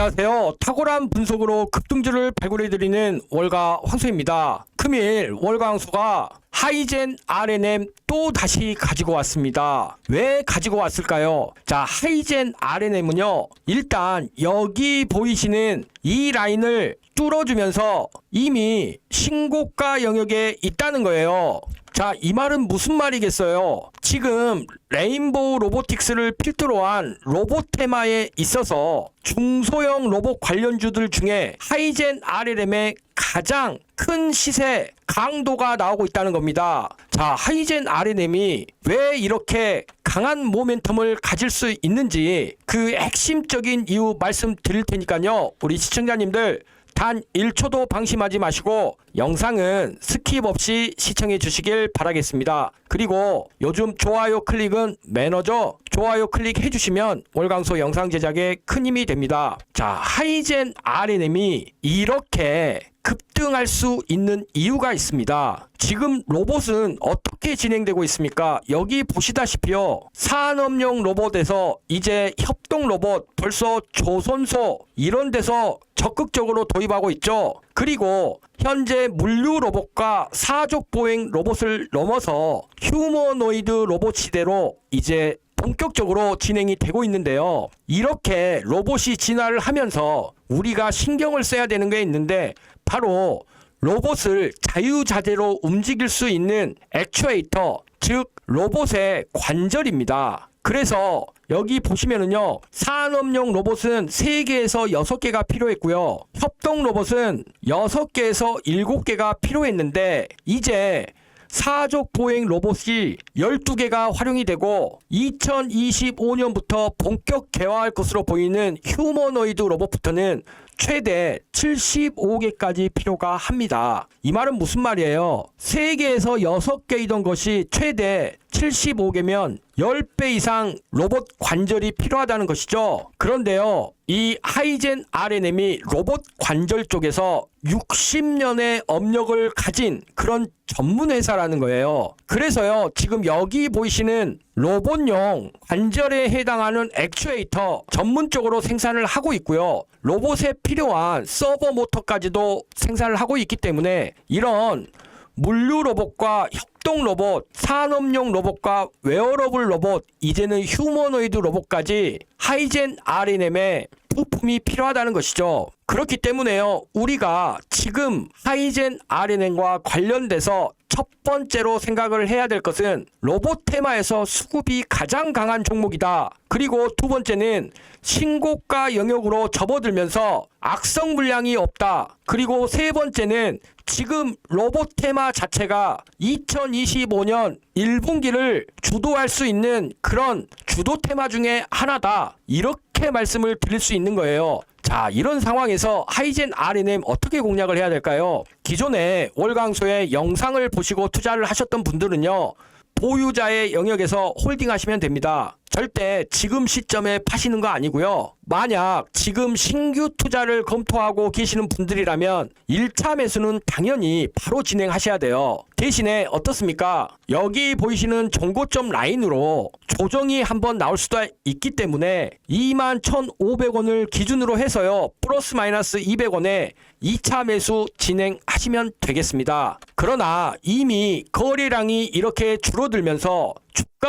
안녕하세요. 탁월한 분석으로 급등주를 발굴해드리는 월가 황소입니다. 금일 황소가 하이젠 RNM 또 다시 가지고 왔습니다. 왜 가지고 왔을까요? 자, 하이젠 RNM은요, 일단 여기 보이시는 이 라인을 뚫어주면서 이미 신고가 영역에 있다는 거예요. 자, 이 말은 무슨 말이겠어요? 지금 레인보우 로보틱스를 필두로 한 로봇 테마에 있어서 중소형 로봇 관련주들 중에 하이젠 RLM의 가장 큰 시세 강도가 나오고 있다는 겁니다. 자, 하이젠 RLM이 왜 이렇게 강한 모멘텀을 가질 수 있는지 그 핵심적인 이유 말씀드릴 테니까요. 우리 시청자님들 단 1초도 방심하지 마시고 영상은 스킵 없이 시청해 주시길 바라겠습니다. 그리고 요즘 좋아요 클릭은 매너죠. 좋아요 클릭해 주시면 월강소 영상 제작에 큰 힘이 됩니다. 자, 하이젠 RNM이 이렇게 급등할 수 있는 이유가 있습니다. 지금 로봇은 어떻게 진행되고 있습니까? 여기 보시다시피요. 산업용 로봇에서 이제 협동 로봇 벌써 조선소 이런 데서 적극적으로 도입하고 있죠. 그리고 현재 물류 로봇과 사족 보행 로봇을 넘어서 휴머노이드 로봇 시대로 이제 본격적으로 진행이 되고 있는데요. 이렇게 로봇이 진화를 하면서 우리가 신경을 써야 되는 게 있는데 바로 로봇을 자유자재로 움직일 수 있는 액추에이터, 즉 로봇의 관절입니다. 그래서 여기 보시면은요, 산업용 로봇은 3개에서 6개가 필요했고요. 협동 로봇은 6개에서 7개가 필요했는데, 이제 사족 보행 로봇이 12개가 활용이 되고 2025년부터 본격 개화할 것으로 보이는 휴머노이드 로봇부터는 최대 75개까지 필요가 합니다. 이 말은 무슨 말이에요? 3개에서 6개이던 것이 최대 75개면 10배 이상 로봇 관절이 필요하다는 것이죠. 그런데요, 이 하이젠 RNM이 로봇 관절 쪽에서 60년의 업력을 가진 그런 전문 회사라는 거예요. 그래서요, 지금 여기 보이시는 로봇용 관절에 해당하는 액추에이터 전문적으로 생산을 하고 있고요. 로봇에 필요한 서버 모터까지도 생산을 하고 있기 때문에 이런 물류 로봇과 협동 로봇, 산업용 로봇과 웨어러블 로봇, 이제는 휴머노이드 로봇까지 하이젠 RNM의 부품이 필요하다는 것이죠. 그렇기 때문에요. 우리가 지금 하이젠 RNM과 관련돼서 첫 번째로 생각을 해야 될 것은 로봇 테마에서 수급이 가장 강한 종목이다. 그리고 두 번째는 신고가 영역으로 접어들면서 악성 물량이 없다. 그리고 세 번째는 지금 로봇 테마 자체가 2025년 1분기를 주도할 수 있는 그런 주도 테마 중에 하나다. 이렇게 말씀을 드릴 수 있는 거예요. 자, 이런 상황에서 하이젠 RNM 어떻게 공략을 해야 될까요? 기존에 월강소의 영상을 보시고 투자를 하셨던 분들은요. 보유자의 영역에서 홀딩 하시면 됩니다. 절대 지금 시점에 파시는 거 아니고요. 만약 지금 신규 투자를 검토하고 계시는 분들이라면 1차 매수는 당연히 바로 진행하셔야 돼요. 대신에 어떻습니까? 여기 보이시는 정고점 라인으로 조정이 한번 나올 수도 있기 때문에 21,500원을 기준으로 해서요. 플러스 마이너스 200원에 2차 매수 진행하시면 되겠습니다. 그러나 이미 거래량이 이렇게 줄어들면서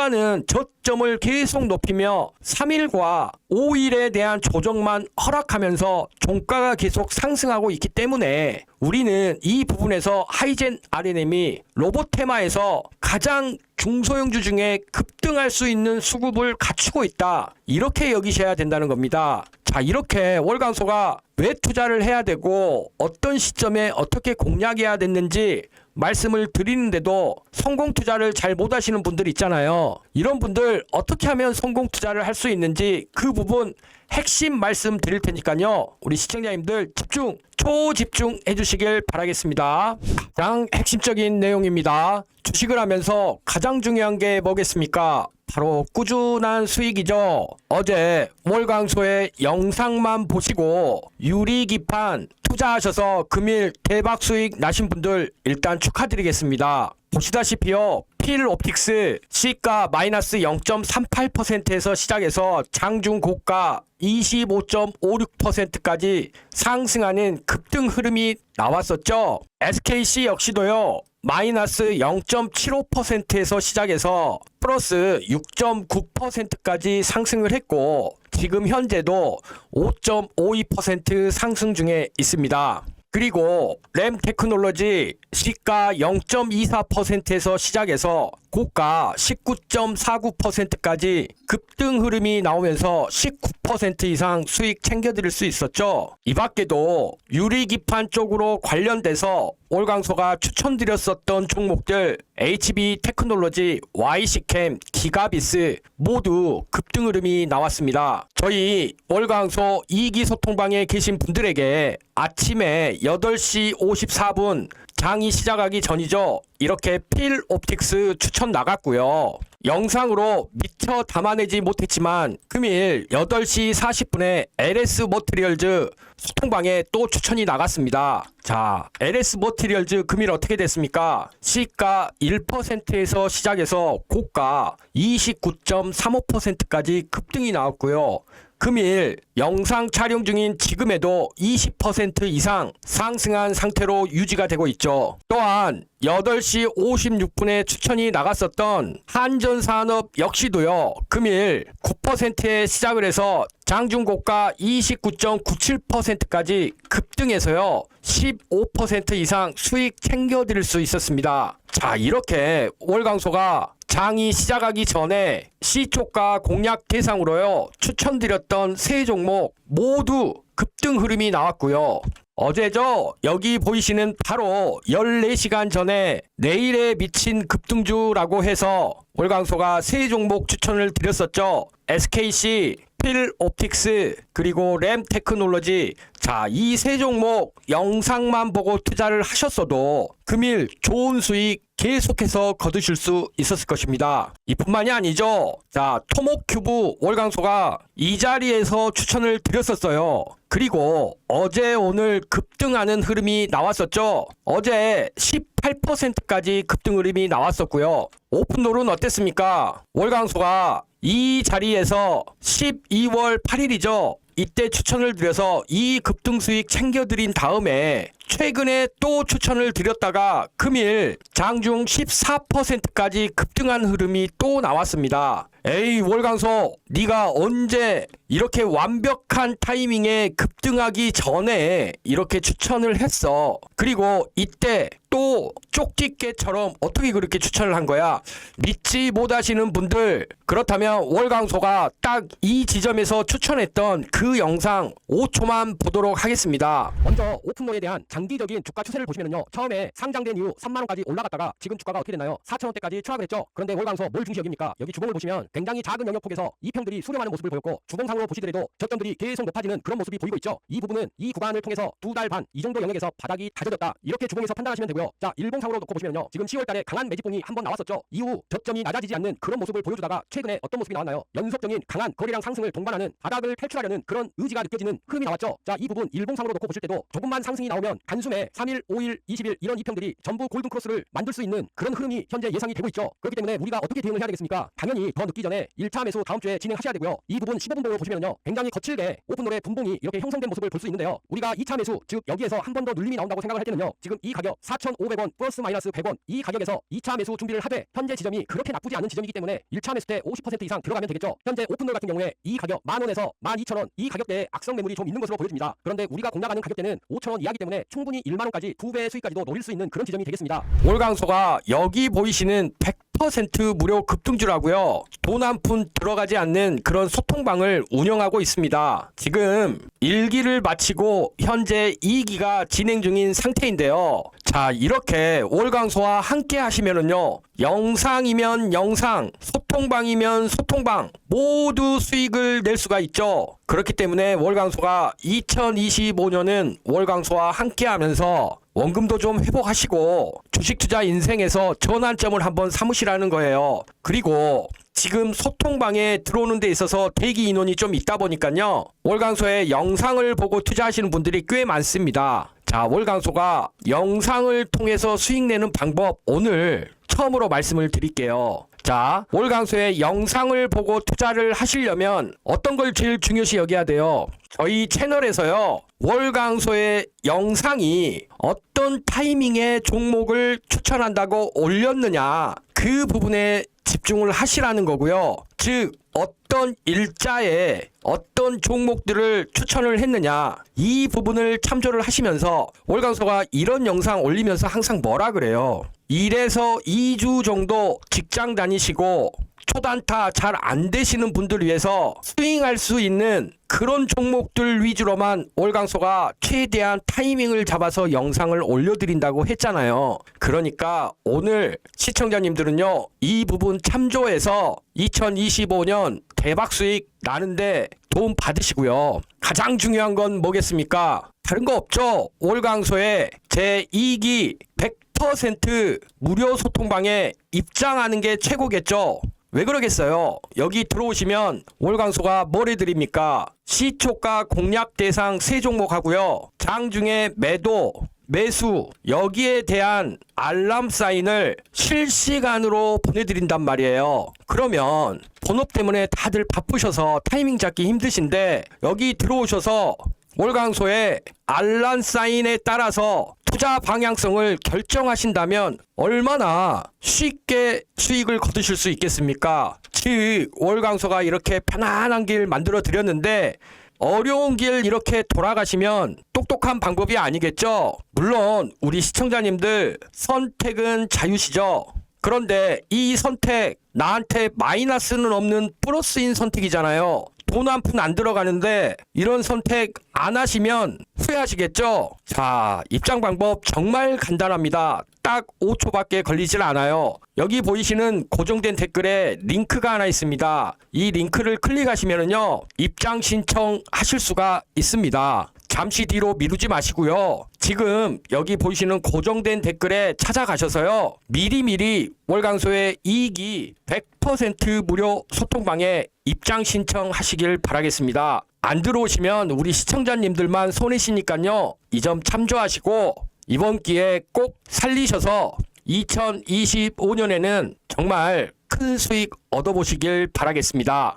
주가는 저점을 계속 높이며 3일과 5일에 대한 조정만 허락하면서 종가가 계속 상승하고 있기 때문에 우리는 이 부분에서 하이젠 RNM이 로봇 테마에서 가장 중소형주 중에 급등할 수 있는 수급을 갖추고 있다. 이렇게 여기셔야 된다는 겁니다. 자, 이렇게 월간소가 왜 투자를 해야 되고 어떤 시점에 어떻게 공략해야 됐는지 말씀을 드리는데도 성공 투자를 잘 못하시는 분들 있잖아요. 이런 분들 어떻게 하면 성공 투자를 할 수 있는지 그 부분 핵심 말씀 드릴 테니까요. 우리 시청자님들 집중, 초집중 해 주시길 바라겠습니다. 가장 핵심적인 내용입니다. 주식을 하면서 가장 중요한 게 뭐겠습니까? 바로 꾸준한 수익이죠. 어제 월광소의 영상만 보시고 유리기판 투자하셔서 금일 대박 수익 나신 분들 일단 축하드리겠습니다. 보시다시피요. 필 옵틱스 시가 마이너스 0.38%에서 시작해서 장중 고가 25.56%까지 상승하는 급등 흐름이 나왔었죠. SKC 역시도요. 마이너스 0.75%에서 시작해서 플러스 6.9%까지 상승을 했고 지금 현재도 5.52% 상승 중에 있습니다. 그리고 램 테크놀로지 시가 0.24%에서 시작해서 고가 19.49%까지 급등 흐름이 나오면서 19% 이상 수익 챙겨드릴 수 있었죠. 이 밖에도 유리기판 쪽으로 관련돼서 올강소가 추천드렸었던 종목들 HB 테크놀로지, YC캠, 기가비스 모두 급등 흐름이 나왔습니다. 저희 월강소 2기 소통방에 계신 분들에게 아침에 8시 54분 장이 시작하기 전이죠. 이렇게 필 옵틱스 추천 나갔고요. 영상으로 미처 담아내지 못했지만 금일 8시 40분에 LS 머티리얼즈 소통방에 또 추천이 나갔습니다. 자, LS 머티리얼즈 금일 어떻게 됐습니까? 시가 1%에서 시작해서 고가 29.35%까지 급등이 나왔고요. 금일 영상 촬영 중인 지금에도 20% 이상 상승한 상태로 유지가 되고 있죠. 또한 8시 56분에 추천이 나갔었던 한전산업 역시도요. 금일 9%에 시작을 해서 장중고가 29.97%까지 급등해서요. 15% 이상 수익 챙겨드릴 수 있었습니다. 자, 이렇게 월강소가 장이 시작하기 전에 시초가 공략 대상으로요 추천드렸던 세 종목 모두 급등 흐름이 나왔고요. 어제죠 여기 보이시는 바로 14시간 전에 내일에 미친 급등주라고 해서 월강소가 세 종목 추천을 드렸었죠. SKC, 필 옵틱스 그리고 램 테크놀로지 자 이 세 종목 영상만 보고 투자를 하셨어도 금일 좋은 수익 계속해서 거두실 수 있었을 것입니다. 이뿐만이 아니죠. 자 토목큐브 월강소가 이 자리에서 추천을 드렸었어요. 그리고 어제 오늘 급등하는 흐름이 나왔었죠. 어제 18%까지 급등 흐름이 나왔었고요. 오픈롤은 어땠습니까? 월강소가 이 자리에서 12월 8일이죠. 이때 추천을 드려서 이 급등 수익 챙겨드린 다음에 최근에 또 추천을 드렸다가 금일 장중 14%까지 급등한 흐름이 또 나왔습니다. 에이 월강소 네가 언제 이렇게 완벽한 타이밍에 급등하기 전에 이렇게 추천을 했어. 그리고 이때 또 쪽집게처럼 어떻게 그렇게 추천을 한 거야? 믿지 못하시는 분들 그렇다면 월강소가 딱 이 지점에서 추천했던 그 영상 5초만 보도록 하겠습니다. 먼저 오픈로에 대한 장 기적인 주가 추세를 보시면요. 처음에 상장된 이후 3만 원까지 올라갔다가 지금 주가가 어떻게 됐나요? 4천 원대까지 추락을 했죠. 그런데 월강소 뭘 중시 여깁니까? 여기 주봉을 보시면 굉장히 작은 영역폭에서 이평들이 수렴하는 모습을 보였고 주봉상으로 보시더라도 저점들이 계속 높아지는 그런 모습이 보이고 있죠. 이 부분은 이 구간을 통해서 두 달 반 이 정도 영역에서 바닥이 다져졌다. 이렇게 주봉에서 판단하시면 되고요. 자, 일봉상으로 놓고 보시면요. 지금 10월 달에 강한 매집봉이 한번 나왔었죠. 이후 저점이 낮아지지 않는 그런 모습을 보여주다가 최근에 어떤 모습이 나왔나요? 연속적인 강한 거래량 상승을 동반하는 바닥을 탈출하려는 그런 의지가 느껴지는 흐름이 나왔죠. 자, 이 부분 일봉상으로 놓고 보실 때도 조금만 상승이 나오면 단숨에 3일, 5일, 20일 이런 이평들이 전부 골든 크로스를 만들 수 있는 그런 흐름이 현재 예상이 되고 있죠. 그렇기 때문에 우리가 어떻게 대응을 해야 되겠습니까? 당연히 더 늦기 전에 1차 매수 다음 주에 진행하셔야 되고요. 이 부분 15분봉으로 보시면요. 굉장히 거칠게 오픈롤의 분봉이 이렇게 형성된 모습을 볼 수 있는데요. 우리가 2차 매수, 즉 여기에서 한 번 더 눌림이 나온다고 생각을 할 때는요. 지금 이 가격 4,500원 플러스 마이너스 100원 이 가격에서 2차 매수 준비를 하되 현재 지점이 그렇게 나쁘지 않은 지점이기 때문에 1차 매수 때 50% 이상 들어가면 되겠죠. 현재 오픈롤 같은 경우에 이 가격 만원에서 12,000원 이 가격대에 악성 매물이 좀 있는 것으로 보여집니다. 그런데 우리가 공략하는 가격대는 5,000원 이하기 때문에 충분히 1만 원까지 두 배의 수익까지도 노릴 수 있는 그런 지점이 되겠습니다. 월강소가 여기 보이시는 100% 무료 급등주라고요. 돈 한 푼 들어가지 않는 그런 소통방을 운영하고 있습니다. 지금 1기를 마치고 현재 2기가 진행 중인 상태인데요. 자, 이렇게 월강소와 함께 하시면은요. 영상이면 영상, 소통방이면 소통방 모두 수익을 낼 수가 있죠. 그렇기 때문에 월강소가 2025년은 월강소와 함께 하면서 원금도 좀 회복하시고 주식 투자 인생에서 전환점을 한번 삼으시라는 거예요. 그리고 지금 소통방에 들어오는 데 있어서 대기 인원이 좀 있다 보니까요. 월강소에 영상을 보고 투자하시는 분들이 꽤 많습니다. 자, 월강소가 영상을 통해서 수익 내는 방법 오늘 처음으로 말씀을 드릴게요. 자, 월강소의 영상을 보고 투자를 하시려면 어떤 걸 제일 중요시 여겨야 돼요? 저희 채널에서요, 월강소의 영상이 어떤 타이밍에 종목을 추천한다고 올렸느냐, 그 부분에 집중을 하시라는 거고요. 즉, 어떤 일자에 어떤 종목들을 추천을 했느냐, 이 부분을 참조를 하시면서 월강소가 이런 영상 올리면서 항상 뭐라 그래요? 1에서 2주 정도 직장 다니시고 초단타 잘 안 되시는 분들 위해서 스윙할 수 있는 그런 종목들 위주로만 월강소가 최대한 타이밍을 잡아서 영상을 올려드린다고 했잖아요. 그러니까 오늘 시청자님들은요, 이 부분 참조해서 2025년 대박 수익 나는데 도움 받으시고요. 가장 중요한 건 뭐겠습니까? 다른 거 없죠? 월강소에 제 2기 100% 무료 소통방에 입장하는 게 최고겠죠? 왜 그러겠어요? 여기 들어오시면 월광소가 뭘 해드립니까? 시초가 공략 대상 세 종목 하고요. 장중에 매도, 매수, 여기에 대한 알람 사인을 실시간으로 보내드린단 말이에요. 그러면 본업 때문에 다들 바쁘셔서 타이밍 잡기 힘드신데 여기 들어오셔서 월광소의 알람 사인에 따라서 투자 방향성을 결정하신다면 얼마나 쉽게 수익을 거두실 수 있겠습니까? 즉 월광소가 이렇게 편안한 길 만들어 드렸는데 어려운 길 이렇게 돌아가시면 똑똑한 방법이 아니겠죠? 물론 우리 시청자님들 선택은 자유시죠. 그런데 이 선택 나한테 마이너스는 없는 플러스인 선택이잖아요. 돈 한 푼 안 들어가는데 이런 선택 안 하시면 후회하시겠죠? 자, 입장 방법 정말 간단합니다. 딱 5초밖에 걸리질 않아요. 여기 보이시는 고정된 댓글에 링크가 하나 있습니다. 이 링크를 클릭하시면은요, 입장 신청 하실 수가 있습니다. 잠시 뒤로 미루지 마시고요. 지금 여기 보이시는 고정된 댓글에 찾아가셔서요. 미리미리 월강소의 이익이 100% 무료 소통방에 입장 신청하시길 바라겠습니다. 안 들어오시면 우리 시청자님들만 손해시니까요. 이 점 참조하시고 이번 기회에 꼭 살리셔서 2025년에는 정말 큰 수익 얻어보시길 바라겠습니다.